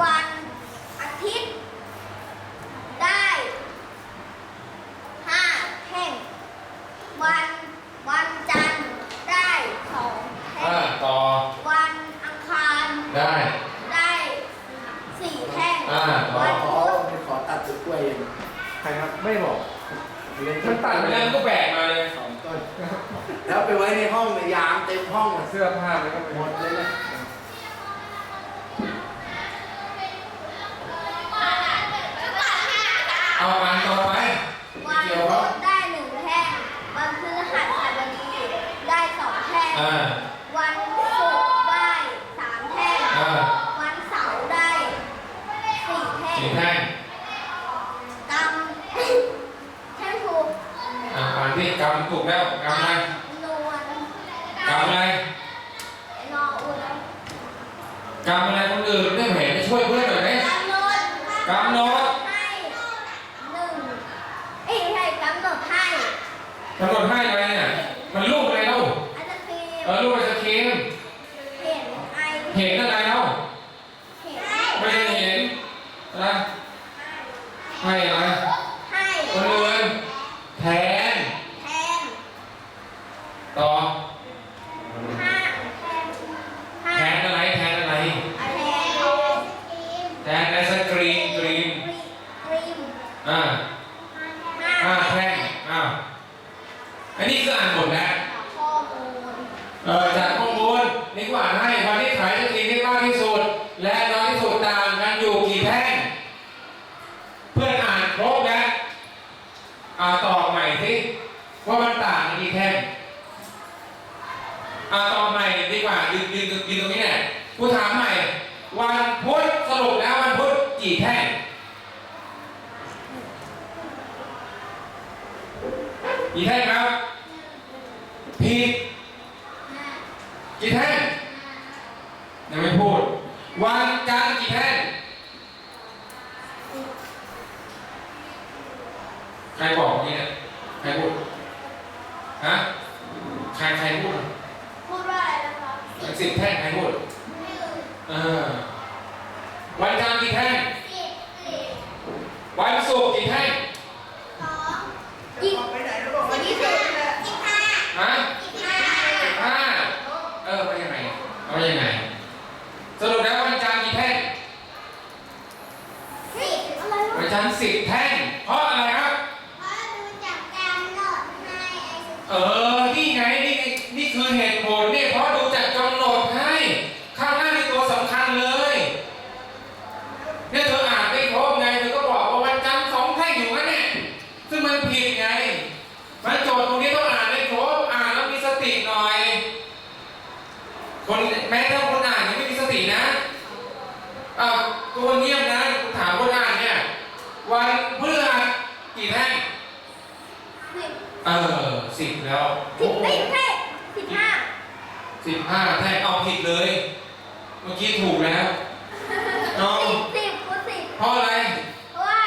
วันอาทิตย์ ได้ห้าแท่ง วันวันจันทร์ได้สองแท่อ่าง ต่อ วันอังคารได้ ได้สี่แท่ง อ่าต่อวันขอพุธขอตัดต้นกล้วยเองใครครับไม่บอกเรียมันตัดไปแล้วมันก็แบกมาเลยสองต้น แล้วไปไว้ในห้องในยยามเต็มห้องอะเสื้อผ้าแล้วก็ไปหมดเลยนะ เอาอันต่อไป วัน เกี่ยวค พุ รับ ธได้หนึ่งแท่ง วันพฤหัสบดีได้ส องแท่งอ่า วันศุกร์ได้สามแท่ง อ่า วันเสาร์ได้สี่แท่งสี่แท่งกำแท่งถูกอ่าอ่านที่กำถูกแล้วกำอะไรนวลกำอะไรนออุ่นกำอะไรคนอื่นไม่เห็นไม่ช่วยเพื่อนหน่อยไหม กำหนดกำหนด ให้หนึ่งเอ้ยไม่ใช่กำหนดให้กำหนดให้อะไรเนี่ยมันรูปอะไรเล่า อาจจะคือ เออรูปไอศครีม เห็นไอ เห็นอะไรเล่า เห็น ไม่ได้เห็น นะให้อะไร ให้ คนอื่นแทน แทน ต่อ ห้าแทนห้า แทนอะไรแทนอะไร แทน แทนไอศกรีมกรีม ครีม อ่า ห้า อ่าแท่งอ้าวอันนี้คืออ่านหมดแล้ว ข้อมูล เออจากข้อมูลนี่ก็อ่านให้วันที่ขายไอศกรีมได้มากที่สุด และน้อยที่สุดต่างกันอยู่กี่แท่ง เพื่อนอ่านครบแล้วอ่าตอบใหม่สิว่ามันต่างกันกี่แท่ง อ่าตอบใหม่ดีกว่ายืนยืนยืนตรงนี้แหละกูถามใหม่ วันพุธสรุปแล้ววันพุธกี่แท่งกี่แท่งครับผิดกี่แท่งยังไม่พูด วันจันทร์กี่แท่งใครบอกนี่เนี่ยใครพูดฮะใครใครพูด นะครับสิบแท่งใครพูดเออวันจันทร์กี่แท่งสิบสิบวันศุกร์กี่แท่งสองยี่สิบไปไหนแล้วบอกยี่สิบยี่สิบห้าฮะยี่สิบห้าห้าเออไปยังไงเอายังไงสรุปแล้ววันจันทร์กี่แท่งสิบอะไรวัวะนจันทร์สิบแท่ง เพราะอะไรครับ เพราะดูจากการโหลดให้ไอศกรีม เออ นี่ไง นี่ไงนี่คือเหตุผลเนี่ยเพราะดูจากกำหนดให้ ข้างหน้ามีตัวสำคัญเลย เนี่ยเธออ่านไม่ครบไง เธอก็บอกว่าวันจันทร์สองแท่งอยู่นั่นเนี่ยซึ่งมันผิดไง มันโจทย์ตรงนี้ต้องอ่านให้ครบ อ่านแล้วมีสติหน่อย คนแม้ถ้าคนอ่านยังไม่มีสตินะอ่าวตัวเงียบนะถามคนอ่านเนี่ย วันพฤหัสกี่แท่งสิบเออสิบแล้วสิบไม่ใช่สิบห้าสิบห้าแท่งเอาผิดเลย เมื่อกี้ถูกแล้วน้องสิบสิบคูณสิบเพราะอะไร เพราะว่า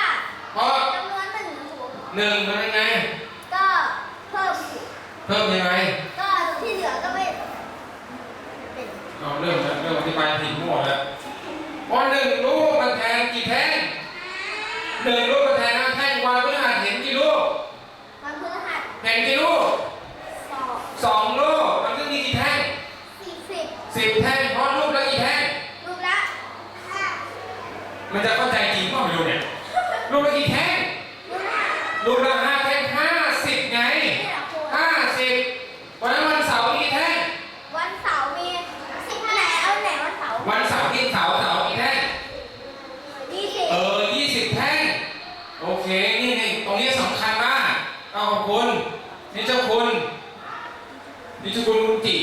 เพราะจำนวนหนึ่งถูกหนึ่งมันเป็นไง ก็เพิ่มสิบเพิ่มยังไง ก็ที่เหลือก็ไม่เป็น เอาเริ่มแล้วเริ่มอ ธิบายผิดมั่วแล้วเพราะหนึ่งลูกมันแทนกี่แท่งหนึ่งลูกมันแทนห้าแท่งวันพฤหัสเห็นกี่ลูกวันพฤหัสเห็นกี่ลูกสองสองลูกมันก็มีกี่แท่งสี่สิบสิบแท่งเพราะลูกละกี่แท่งรูปละห้ามันจะเข้าใจจริงเปล่าไม่รู้เนี่ยลูกละกี่แท่งรูปละลูกละห้าแท่งห้าสิบไง นี่แหละคุณ ห้าสิบวันนั้นวันเสาร์มีกี่แท่ง วันเสาร์มีสิบไหนเอาไหนวันเสาร์ วันเสาร์ที่เสาร์เสาร์กี่แท่ง ยี่สิบ เออยี่สิบแท่ง โอเค นี่นี่ตรงนี้สำคัญมากเอาขอบคุณ นี่เจ้าคุณ นี่เจ้าคุณคุณจิ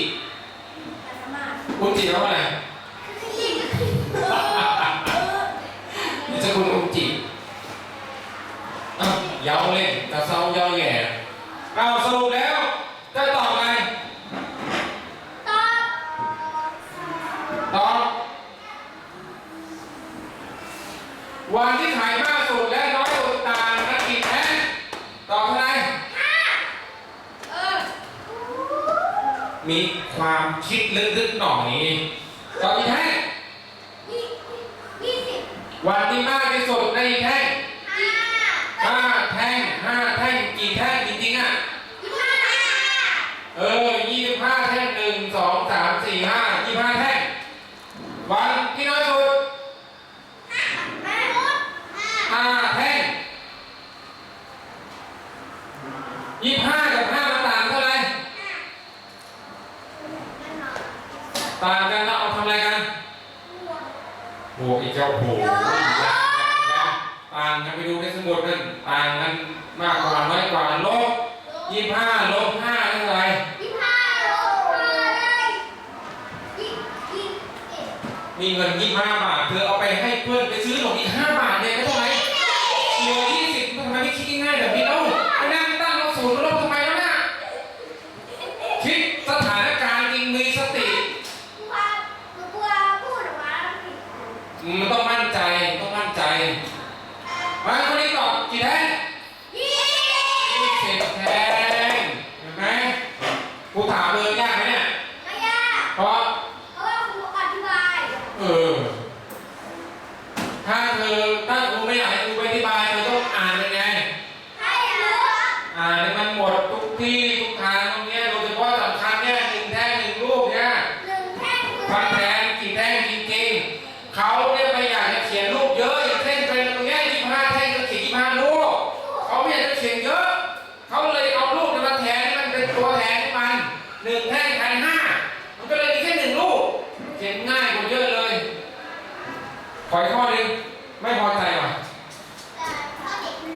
แต่ส มาธิคุณจิแปลว่าอะไรยี่สิบเออเออนี่จ้าคุณคุณจิเอ้าเย้าเล่นกระเซาเย้าแย่เอาสรุปแล้วจะตอบไงตอบตอบวันที่ขายมากสุดและน้อยสุดต่างกันกี่แท่งตอบเท่าไหร่ ห้าเออ มีความคิดลึกๆหน่อยตอบกี่แท่งยี่วันที่มากที่สุดในแท่งห้าห้าแท่งห้าแท่งกี่แท่งจริงๆอะยี่ห้าเออยี่สิบห้าแท่งหนึ่งสองสามสี่ห้ายี่ห้าแท่งวันที่น้อยสุดแม่มดห้าห้าแท่งยี่ห้ากับห้ามันต่างเท่าไหร่ ต่างกันแล้วเอาทำอะไรกันบวกอีกเจ้าโหยังยังยังต่างกันไปดูในสมุดนั่นต่างกันมากกว่าน้อยกว่าลบยี่ห้าลบห้าเท่าไหร่ยี่ห้าลบมาได้ยี่ยี่เอ็ดมีเงินยี่ห้าบาทเธอเอาไปให้เพื่อนไปซื้อหนมอีกห้าบาทเนี่ยไม่เท่าไหร่เหลือยี่สิบทำไมไม่คิดง่ายๆแบบนี้เล่าไปนั่งตั้งลบศูนย์ลบทำไมแล้วน่ะคิดสถานการณ์จริงมีสติ กลัวกลัวพูดออกมาแล้วผิด มันต้องมั่นใจต้องมั่นใจมาคนนี้ตอบกี่แท่งยี่ยี่สิบแท่งเห็นไหมกูถามเลยยากไหมเนี่ยไม่ยากเพราะเพราะว่าครูอธิบายเออ ตัวแทนให้มันหนึ่งแท่งพันห้ามันก็เลยมีแค่หนึ่งลูกเขียนง่ายกว่าเยอะเลย ขอยข้อหนึ่งไม่พอใจ